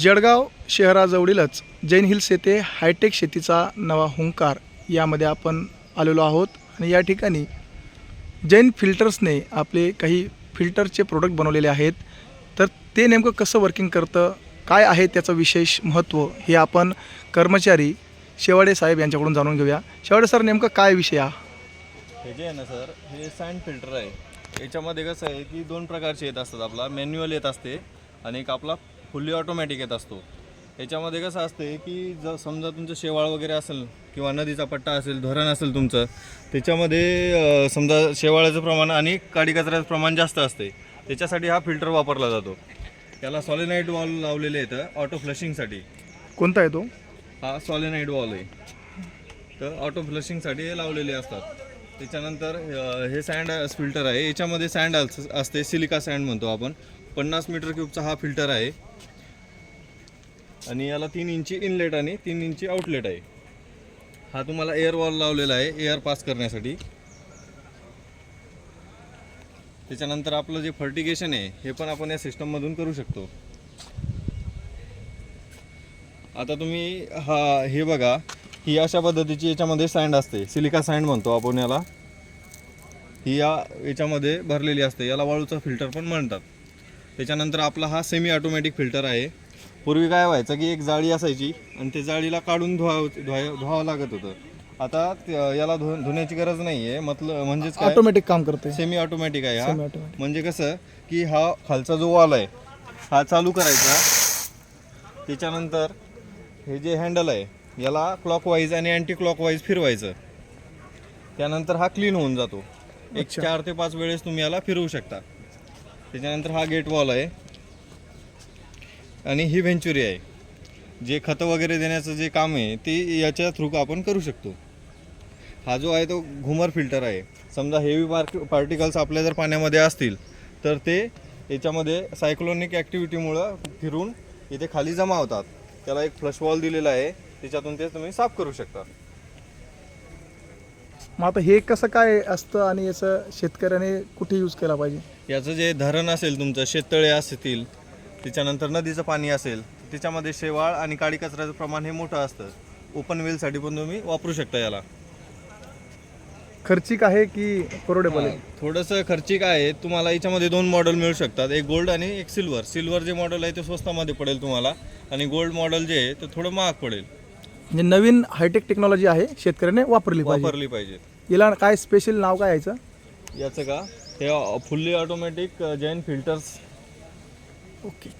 जळगाव शहराजवळीलच जैन हिल्स येथे हायटेक शेतीचा नवा हुंकार यामध्ये आपण आलेलो आहोत. आणि या ठिकाणी जैन फिल्टर्सने आपले काही फिल्टरचे प्रोडक्ट बनवलेले आहेत. तर ते नेमकं कसं वर्किंग करतं? काय आहे त्याचं विशेष महत्त्व? हे आपण कर्मचारी शेवाडे साहेब यांच्याकडून जाणून घेऊया. शेवाडे सर नेमकं काय विषय हा? हे जे आहे ना सर हे सँड फिल्टर आहे. याच्यामध्ये कसं आहे की दोन प्रकारचे येत असतात आपला. मॅन्युअल येत असते आणि एक आपला फुल्ली ऑटोमॅटिक येत असतो. याच्यामध्ये कसं असते की जर समजा तुमचं शेवाळ वगैरे असेल किंवा नदीचा पट्टा असेल धरण असेल तुमचं त्याच्यामध्ये समजा शेवाळाचं प्रमाण आणि काडी कचऱ्याचं प्रमाण जास्त असते त्याच्यासाठी हा फिल्टर वापरला जातो. त्याला सॉलिनाईट वॉल लावलेले आहेत ऑटो फ्लशिंगसाठी. कोणता आहे तो? हा सॉलिनाईड वॉल आहे. तर ऑटो फ्लशिंगसाठी हे लावलेले असतात. त्याच्यानंतर हे सँड फिल्टर आहे. याच्यामध्ये सँड अस- असते सिलिका सँड म्हणतो आपण. पन्नास मीटर क्यूबचा हा फिल्टर आहे. आणि याला तीन इंची इनलेट आणि तीन इंची आउटलेट आहे. हा तुम्हाला एअर वॉल लावलेला आहे एअर पास करण्यासाठी. त्याच्यानंतर आपलं जे फर्टिगेशन आहे हे पण आपण या सिस्टममधून करू शकतो. आता तुम्ही हा हे बघा. ही अशा पद्धतीची याच्यामध्ये सँड असते. सिलिका सँड म्हणतो आपण याला. ही या याच्यामध्ये भरलेली असते. याला वाळूचा फिल्टर पण म्हणतात. त्याच्यानंतर आपला हा सेमी ऑटोमॅटिक फिल्टर आहे. पूर्वी काय व्हायचं की एक जाळी असायची आणि ते जाळीला काढून धुवा धुवाय धुवावं लागत होतं. आता याला धु धुण्याची गरज नाही आहे मतलब म्हणजेच ऑटोमॅटिक काम करते सेमी ऑटोमॅटिक आहे हा. म्हणजे कसं की हा खालचा जो वॉल आहे हा चालू करायचा. त्याच्यानंतर हे जे हँडल आहे याला क्लॉकवाईज आणि अँटी क्लॉकवाईज फिरवायचं. त्यानंतर हा क्लीन होऊन जातो. एक. चार ते पाच वेळेस तुम्ही याला फिरवू शकता. त्याच्यानंतर हा गेट वॉल आहे. आणि ही व्हेंचुरी आहे. जे खतं वगैरे देण्याचं जे काम आहे ते याच्या थ्रू आपण करू शकतो. हा जो आहे तो घुमर फिल्टर आहे. समजा हेवी पार्क पार्टिकल्स आपल्या जर पाण्यामध्ये असतील तर ते याच्यामध्ये सायक्लोनिक ॲक्टिव्हिटीमुळं फिरून इथे खाली जमा होतात. त्याला एक फ्लश वॉल दिलेला आहे. त्याच्यातून ते तुम्ही साफ करू शकता. मग आता हे कसं काय असतं आणि याचं शेतकऱ्याने कुठे यूज केला पाहिजे? याचं जे धरण असेल तुमचं शेततळे असतील त्याच्यानंतर नदीचं पाणी असेल त्याच्यामध्ये शेवाळ आणि काडी कचऱ्याचं प्रमाण हे मोठं असतं. ओपन वेलसाठी पण तुम्ही वापरू शकता याला. खर्चिक आहे की परवडेबल आहे? थोडंसं खर्चिक आहे. तुम्हाला याच्यामध्ये दोन मॉडेल मिळू शकतात. एक गोल्ड आणि एक सिल्वर सिल्वर जे मॉडेल आहे ते स्वस्तामध्ये पडेल तुम्हाला. आणि गोल्ड मॉडेल जे आहे ते थोडं महाग पडेल. म्हणजे नवीन हायटेक टेक्नॉलॉजी आहे शेतकऱ्याने वापरली पाहिजे. वापरली पाहिजे. याला काय स्पेशल नाव काय यायचं याचं का? हे fully automatic Jain filters okay